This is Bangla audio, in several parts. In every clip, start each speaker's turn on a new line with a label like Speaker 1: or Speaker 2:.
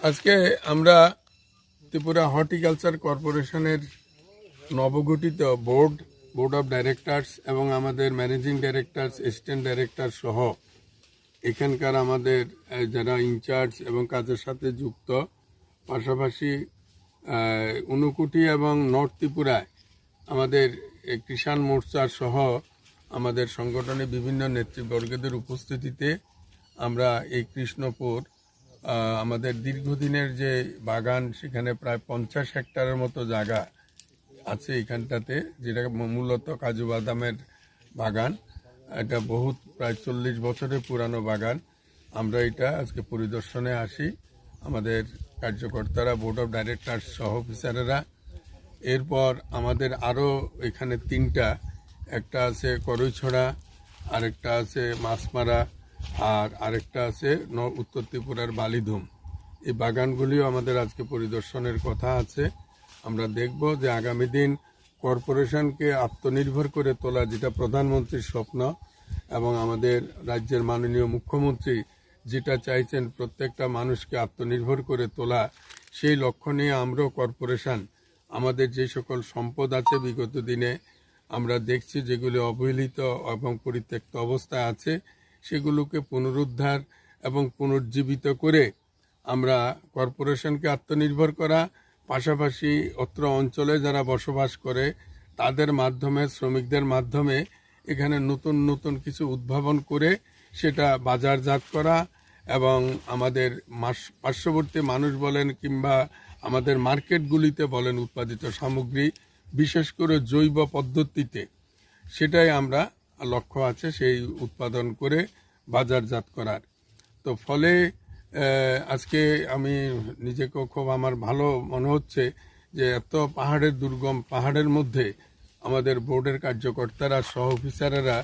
Speaker 1: আজকে আমরা ত্রিপুরা হর্টিকালচার কর্পোরেশনের নবগঠিত বোর্ড বোর্ড অফ ডাইরেক্টরস এবং আমাদের ম্যানেজিং ডাইরেক্টরস অ্যাসিস্ট্যান্ট ডাইরেক্টর সহ এখানকার আমাদের যারা ইনচার্জ এবং কাজের সাথে যুক্ত পাশাপাশি আহ, ঊনকোটি এবং নর্থ ত্রিপুরায় আমাদের কিষাণ মোর্চা সহ আমাদের সংগঠনে বিভিন্ন নেতৃবর্গদের উপস্থিতিতে আমরা এই কৃষ্ণপুর আমাদের দীর্ঘদিনের যে বাগান, সেখানে প্রায় পঞ্চাশ হেক্টরের মতো জায়গা আছে এখানটাতে, যেটা মূলত কাজু বাদামের বাগান। এটা বহুত, প্রায় চল্লিশ বছরের পুরানো বাগান। আমরা এটা আজকে পরিদর্শনে আসি। আমাদের কার্যকর্তারা বোর্ড অফ ডাইরেক্টর সহ অফিসারেরা এরপর আমাদের আরও এখানে তিনটা, একটা আছে করইছড়া, আরেকটা আছে মাছমারা। আর আরেকটা আছে ন উত্তর ত্রিপুরার বালিধুম। এই বাগানগুলিও আমাদের আজকে পরিদর্শনের কথা আছে। আমরা দেখব যে আগামী দিন কর্পোরেশনকে আত্মনির্ভর করে তোলা যেটা প্রধানমন্ত্রীর স্বপ্ন এবং আমাদের রাজ্যের মাননীয় মুখ্যমন্ত্রী যেটা চাইছেন প্রত্যেকটা মানুষকে আত্মনির্ভর করে তোলা, সেই লক্ষ্য নিয়ে আমরাও কর্পোরেশন, আমাদের যে সকল সম্পদ আছে বিগত দিনে আমরা দেখছি যেগুলি অবহেলিত এবং পরিত্যক্ত অবস্থায় আছে সেগুলোকে পুনরুদ্ধার এবং পুনর্জীবিত করে আমরা কর্পোরেশনকে আত্মনির্ভর করা, পাশাপাশি অত্র অঞ্চলে যারা বসবাস করে, তাদের মাধ্যমে, শ্রমিকদের মাধ্যমে এখানে নতুন নতুন কিছু উদ্ভাবন করে সেটা বাজারজাত করা এবং আমাদের পার্শ্ববর্তী মানুষ বলেন কিংবা আমাদের মার্কেটগুলিতে বলেন উৎপাদিত সামগ্রী, বিশেষ করে জৈব পদ্ধতিতে, সেটাই আমরা লক্ষ্য আছে সেই উৎপাদন করে বাজারজাত করার। তো ফলে আজকে আমি নিজেকে খুব আমার ভালো মনে হচ্ছে যে এত পাহাড়ের দুর্গম, পাহাড়ের মধ্যে আমাদের বোর্ডের কার্যকর্তারা, সহ অফিসারেরা,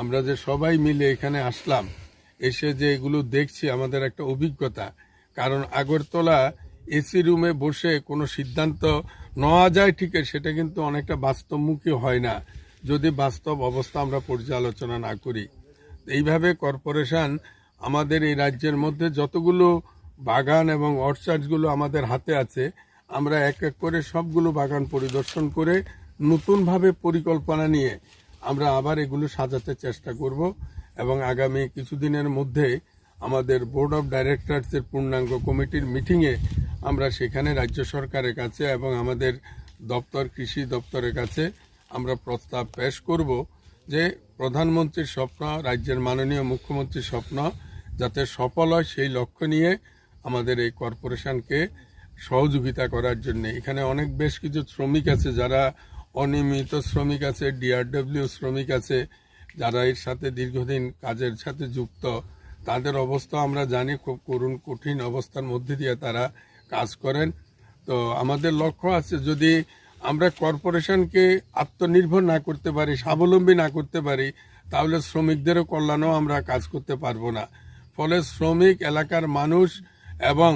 Speaker 1: আমরা যে সবাই মিলে এখানে আসলাম, এসে যে এগুলো দেখছি আমাদের একটা অভিজ্ঞতা। কারণ আগরতলা এসি রুমে বসে কোনো সিদ্ধান্ত নেওয়া যায় ঠিক সেটা কিন্তু অনেকটা বাস্তবমুখী হয় না। যদি বাস্তব অবস্থা আমরা পর্যালোচনা না করি, এইভাবে কর্পোরেশন আমাদের এই রাজ্যের মধ্যে যতগুলো বাগান এবং অর্চার্ডগুলো আমাদের হাতে আছে, আমরা এক এক করে সবগুলো বাগান পরিদর্শন করে নতুনভাবে পরিকল্পনা নিয়ে আমরা আবার এগুলো সাজাতে চেষ্টা করব এবং আগামী কিছুদিনের মধ্যে আমাদের বোর্ড অফ ডাইরেক্টরসের পূর্ণাঙ্গ কমিটির মিটিংয়ে আমরা সেখানে রাজ্য সরকারের কাছে এবং আমাদের দপ্তর, কৃষি দপ্তরের কাছে আমরা প্রস্তাব পেশ করব যে প্রধানমন্ত্রীর স্বপ্ন, রাজ্যের মাননীয় মুখ্যমন্ত্রীর স্বপ্ন যাতে সফল হয় সেই লক্ষ্য নিয়ে আমাদের এই কর্পোরেশনকে সহযোগিতা করার জন্য। এখানে অনেক বেশ কিছু শ্রমিক আছে, যারা অনিয়মিত শ্রমিক আছে ডিআরডব্লিউ শ্রমিক আছে, যারা এর সাথে দীর্ঘদিন কাজের সাথে যুক্ত। তাদের অবস্থা আমরা জানি, খুব করুণ, কঠিন অবস্থার মধ্যে দিয়ে তারা কাজ করেন। তো আমাদের লক্ষ্য আছে যদি আমরা কর্পোরেশনকে আত্মনির্ভর না করতে পারি, স্বাবলম্বী না করতে পারি, তাহলে শ্রমিকদেরও কল্যাণও আমরা কাজ করতে পারব না। ফলে শ্রমিক, এলাকার মানুষ এবং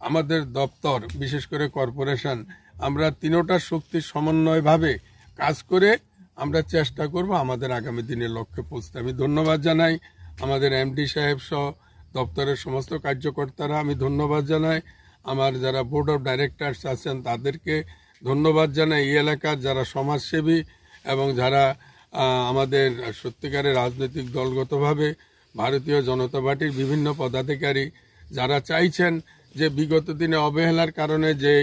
Speaker 1: আমাদের দপ্তর, বিশেষ করে কর্পোরেশন, আমরা তিনোটা শক্তির সমন্বয়ভাবে কাজ করে আমরা চেষ্টা করব আমাদের আগামী দিনের লক্ষ্যে পৌঁছতে। আমি ধন্যবাদ জানাই আমাদের এমডি সাহেব সহ দপ্তরের সমস্ত কার্যকর্তারা। আমি ধন্যবাদ জানাই আমার যারা বোর্ড অফ ডাইরেক্টরস আছেন তাদেরকে ধন্যবাদ জানাই এই এলাকার যারা সমাজসেবী এবং যারা আমাদের সত্যিকারের রাজনৈতিক দলগতভাবে ভারতীয় জনতা পার্টির বিভিন্ন পদাধিকারী যারা চাইছেন যে বিগত দিনে অবহেলার কারণে যে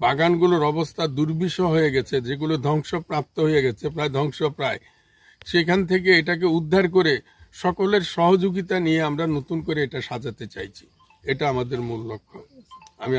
Speaker 1: বাগানগুলোর অবস্থা দুর্বিষ হয়ে গেছে, যেগুলো ধ্বংসপ্রাপ্ত হয়ে গেছে, প্রায় ধ্বংসপ্রায় সেখান থেকে এটাকে উদ্ধার করে সকলের সহযোগিতা নিয়ে আমরা নতুন করে এটা সাজাতে চাইছি। এটা আমাদের মূল লক্ষ্য।